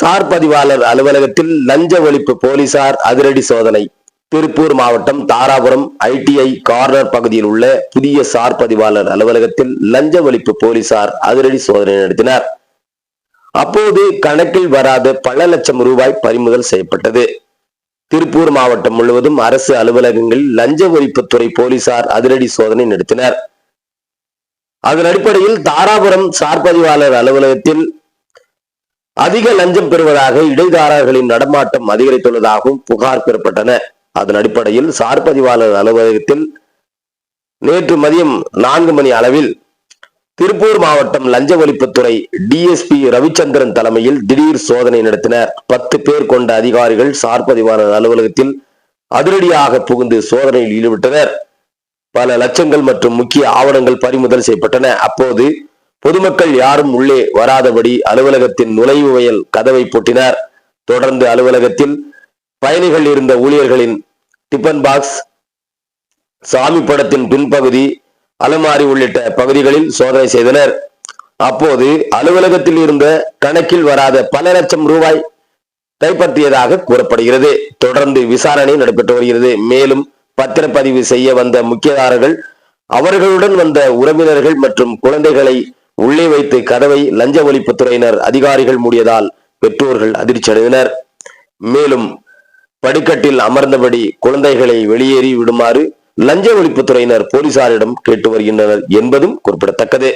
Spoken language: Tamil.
சார் பதிவாளர் அலுவலகத்தில் லஞ்ச ஒழிப்பு போலீசார் அதிரடி சோதனை. திருப்பூர் மாவட்டம் தாராபுரம் ஐடிஐ கார்னர் பகுதியில் உள்ள புதிய சார் பதிவாளர் அலுவலகத்தில் லஞ்ச ஒழிப்பு போலீசார் அதிரடி சோதனை நடத்தினர். அப்போது கணக்கில் வராத பல லட்சம் ரூபாய் பறிமுதல் செய்யப்பட்டது. திருப்பூர் மாவட்டம் முழுவதும் அரசு அலுவலகங்களில் லஞ்ச ஒழிப்புத்துறை போலீசார் அதிரடி சோதனை நடத்தினர். அதன் அடிப்படையில் தாராபுரம் சார் பதிவாளர் அலுவலகத்தில் அதிக லஞ்சம் பெறுவதாக இடைதாரர்களின் நடமாட்டம் அதிகரித்துள்ளதாகவும் புகார் பெறப்பட்டன. அதன் அடிப்படையில் சார் பதிவாளர் அலுவலகத்தில் நேற்று மதியம் நான்கு மணி அளவில் திருப்பூர் மாவட்டம் லஞ்ச ஒழிப்புத்துறை டிஎஸ்பி ரவிச்சந்திரன் தலைமையில் திடீர் சோதனை நடத்தினர். பத்து பேர் கொண்ட அதிகாரிகள் சார் பதிவாளர் அலுவலகத்தில் அதிரடியாக புகுந்து சோதனையில் ஈடுபட்டனர். பல லட்சங்கள் மற்றும் முக்கிய ஆவணங்கள் பறிமுதல் செய்யப்பட்டன. அப்போது பொதுமக்கள் யாரும் உள்ளே வராதபடி அலுவலகத்தின் நுழைவு வயல் கதவை பூட்டினர். தொடர்ந்து அலுவலகத்தில் பயணிகள் இருந்த ஊழியர்களின் டிபன் பாக்ஸ் சாமி படத்தின் பின்பகுதி அலமாரி உள்ளிட்ட பகுதிகளில் சோதனை செய்தனர். அப்போது அலுவலகத்தில் இருந்த கணக்கில் வராத பல லட்சம் ரூபாய் கைப்பற்றியதாக கூறப்படுகிறது. தொடர்ந்து விசாரணை நடைபெற்று வருகிறது. மேலும் பத்திரப்பதிவு செய்ய வந்த முக்கியதாரர்கள் அவர்களுடன் வந்த உறவினர்கள் மற்றும் குழந்தைகளை உள்ளே வைத்து கதவை லஞ்ச ஒழிப்புத்துறையினர் அதிகாரிகள் மூடியதால் பெற்றோர்கள் அதிர்ச்சி அடைந்தனர். மேலும் படிக்கட்டில் அமர்ந்தபடி குழந்தைகளை வெளியேறி விடுமாறு லஞ்ச ஒழிப்புத்துறையினர் போலீசாரிடம் கேட்டு வருகின்றனர் என்பதும் குறிப்பிடத்தக்கது.